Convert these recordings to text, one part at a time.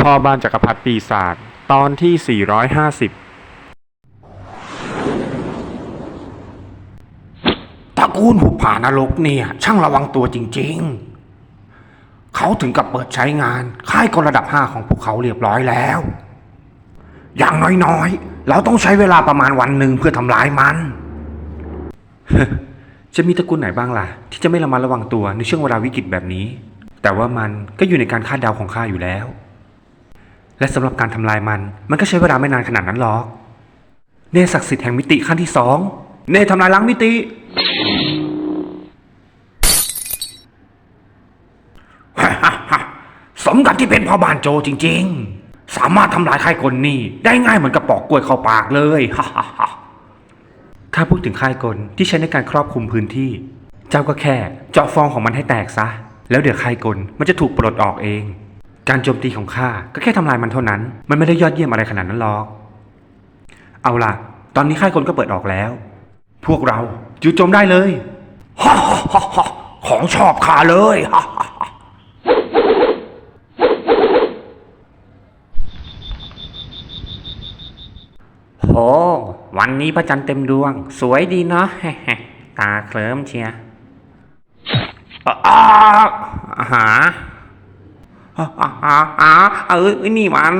พ่อบ้านจักรพรรดิปีศาจตอนที่ 450ตระกูลหุบผานรกเนี่ย ช่างระวังตัวจริง ๆ เขาถึงกับเปิดใช้งานค่ายกระดับ 5 ของพวกเขาเรียบร้อยแล้ว อย่างน้อยๆ เราต้องใช้เวลาประมาณวันหนึ่งเพื่อทำลายมัน จะมีตระกูลไหนบ้างล่ะ ที่จะไม่ระมัดระวังตัวในช่วงเวลาวิกฤตแบบนี้ แต่ว่ามันก็อยู่ในการคาดเดาของข้าอยู่แล้ว และสำหรับการทำลายมัน มันก็ใช้เวลาไม่นานขนาดนั้นหรอก เนศักดิ์สิทธิ์แห่งมิติขั้นที่สองเนทำลายล้างมิติ สมกับที่เป็นพ่อบ้านโจจริง ๆ สามารถทำลายค่ายคนนี่ได้ง่ายเหมือนกับปอกกล้วยเข้าปากเลยฮ่าฮ่าถ้าพูดถึงค่ายกลที่ใช้ในการครอบคลุมพื้นที่ เจ้าก็แค่เจาะฟองของมันให้แตกซะ แล้วเดี๋ยวค่ายกลมันจะถูกปลดออกเอง การโจมตีของข้าก็แค่ทำลายมันเท่านั้น มันไม่ได้ยอดเยี่ยมอะไรขนาดนั้นหรอก เอาล่ะ ตอนนี้ค่ายกลก็เปิดออกแล้ว พวกเราจู่โจมได้เลยฮ่าฮ่าฮ่าของชอบข้าเลยฮ่าฮ่าฮ่าโหวันนี้พระจันทร์เต็มดวง สวยดีเนาะตาเคลิ้มเชียอ้าหา อ่าอ่าอ่าเออนี่มัน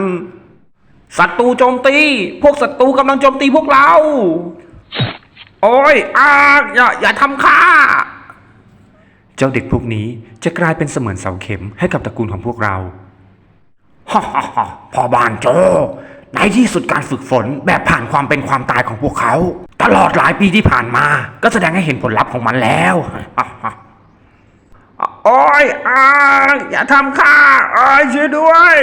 ศัตรูโจมตี พวกศัตรูกำลังโจมตีพวกเรา โอ้ยอาอย่าอย่าทำข้าเจ้าเด็กพวกนี้จะกลายเป็นเสมือนเสาเข็มให้กับตระกูลของพวกเราฮ่าฮ่าฮ่าพ่อบานโจในที่สุดการฝึกฝนแบบผ่านความเป็นความตายของพวกเขา ตลอดหลายปีที่ผ่านมา ก็แสดงให้เห็นผลลัพธ์ของมันแล้ว โอ้ยอาอย่าทำข้าเอ้ยช่วยด้วย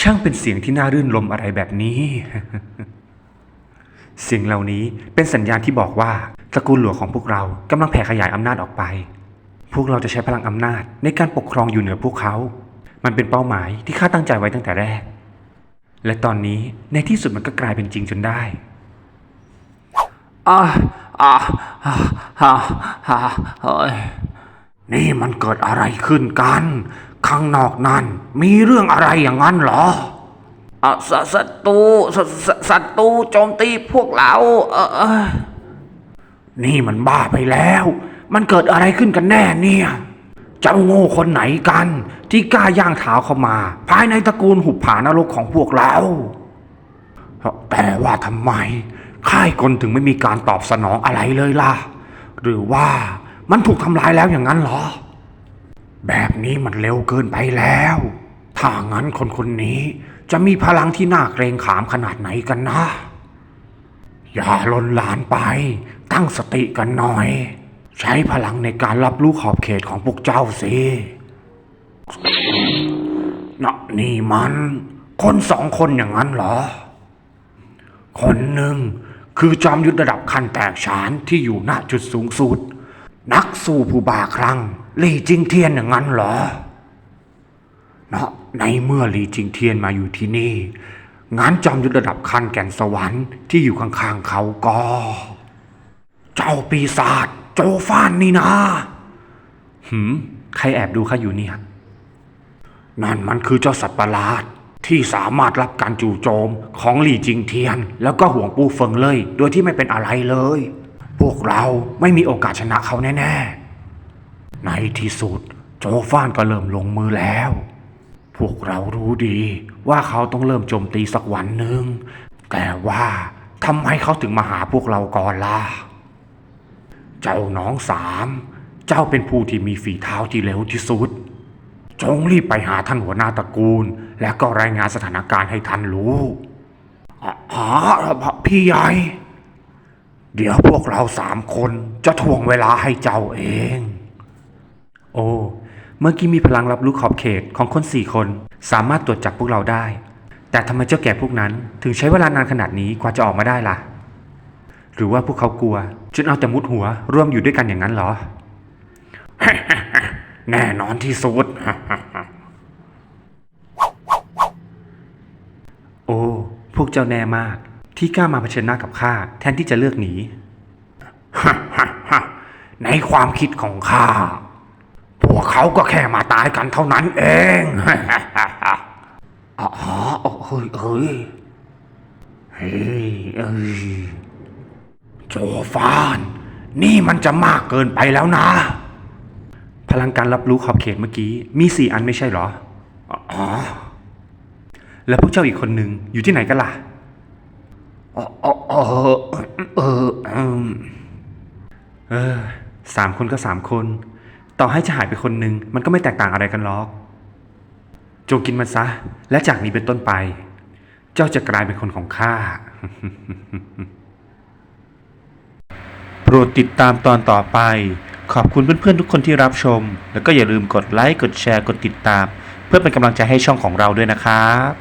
ช่างเป็นเสียงที่น่ารื่นรมอะไรแบบนี้ เสียงเหล่านี้เป็นสัญญาณที่บอกว่าตระกูลหลวงของพวกเรากำลังแผ่ขยายอำนาจออกไป พวกเราจะใช้พลังอำนาจในการปกครองอยู่เหนือพวกเขา มันเป็นเป้าหมายที่ข้าตั้งใจไว้ตั้งแต่แรก และตอนนี้ในที่สุดมันก็กลายเป็นจริงจนได้อ่าอ่าอ่าอ่าอ่าเฮ้ย นี่มันเกิดอะไรขึ้นกัน ข้างนอกนั่นมีเรื่องอะไรอย่างนั้นเหรออะสศัตรูสสศัตรูโจมตีพวกเราเออเออนี่มันบ้าไปแล้ว มันเกิดอะไรขึ้นกันแน่เนี่ย เจ้าโง่คนไหนกัน ที่กล้าย่างเท้าเข้ามา ภายในตระกูลหุบผานรกของพวกเรา แต่ว่าทำไมค่ายกลถึงไม่มีการตอบสนองอะไรเลยล่ะ หรือว่า มันถูกทำลายแล้วอย่างนั้นเหรอ แบบนี้มันเร็วเกินไปแล้ว ถ้างั้นคนคนนี้จะมีพลังที่น่าเกรงขามขนาดไหนกันนะ อย่าลนลานไป ตั้งสติกันหน่อย ใช้พลังในการรับรู้ขอบเขตของพวกเจ้าสินะนี่มัน คนสองคนอย่างนั้นเหรอ คนหนึ่งคือจอมยุทธระดับขั้นแตกฉานที่อยู่ณจุดสูงสุด นักสู้ผู้บาครั้งลี่จิงเทียนอย่างนั้นเหรอ เนาะในเมื่อหลีจิงเทียนมาอยู่ที่นี่งานจอมยุทธระดับคันแก่นสวรรค์ที่อยู่ข้างๆเขาก็ เจ้าปีศาจโจฟานนี่นะหืมใครแอบดูข้าอยู่เนี่ย นั่นมันคือเจ้าสัตว์ประหลาดที่สามารถรับการจู่โจมของหลี่จิงเทียน แล้วก็ห่วงปูเฟิงเลย โดยที่ไม่เป็นอะไรเลย พวกเราไม่มีโอกาสชนะเขาแน่ๆ ในที่สุดโจฟานก็เริ่มลงมือแล้ว พวกเรารู้ดีว่าเขาต้องเริ่มโจมตีสักวันหนึ่ง แต่ว่าทำไมเขาถึงมาหาพวกเราก่อนล่ะ เจ้าน้องสาม เจ้าเป็นผู้ที่มีฝีเท้าที่เร็วที่สุด จงรีบไปหาท่านหัวหน้าตระกูล และก็รายงานสถานการณ์ให้ท่านรู้อ๋อพี่ใหญ่ เดี๋ยวพวกเราสามคนจะทวงเวลาให้เจ้าเอง โอ้ เมื่อกี้มีพลังรับรู้ขอบเขตของคนสี่คน สามารถตรวจจับพวกเราได้ แต่ทำไมเจ้าแก่พวกนั้น ถึงใช้เวลานานขนาดนี้กว่าจะออกมาได้ล่ะ หรือว่าพวกเขากลัวจนเอาแต่มุดหัวร่วมอยู่ด้วยกันอย่างนั้นเหรอ แน่นอนที่สุด โอ้ พวกเจ้าแน่มาก ที่กล้ามาเผชิญหน้ากับข้าแทนที่จะเลือกหนีในความคิดของข้า พวกเขาก็แค่มาตายกันเท่านั้นเองอ๋อเฮ้ยเฮ้ยเฮ้ยเอ้ยโจฟาน นี่มันจะมากเกินไปแล้วนะ พลังการรับรู้ขอบเขตเมื่อกี้ มีสี่อันไม่ใช่เหรอ อ๋อ แล้วพวกเจ้าอีกคนหนึ่งอยู่ที่ไหนกันล่ะ เออสามคนก็สามคน ต่อให้จะหายไปคนหนึ่งมันก็ไม่แตกต่างอะไรกันหรอก จงกินมันซะ และจากนี้เป็นต้นไป เจ้าจะกลายเป็นคนของข้า โปรดติดตามตอนต่อไป ขอบคุณเพื่อนๆทุกคนที่รับชม แล้วก็อย่าลืมกดไลค์ กดแชร์ กดติดตาม เพื่อเป็นกำลังใจให้ช่องของเราด้วยนะครับ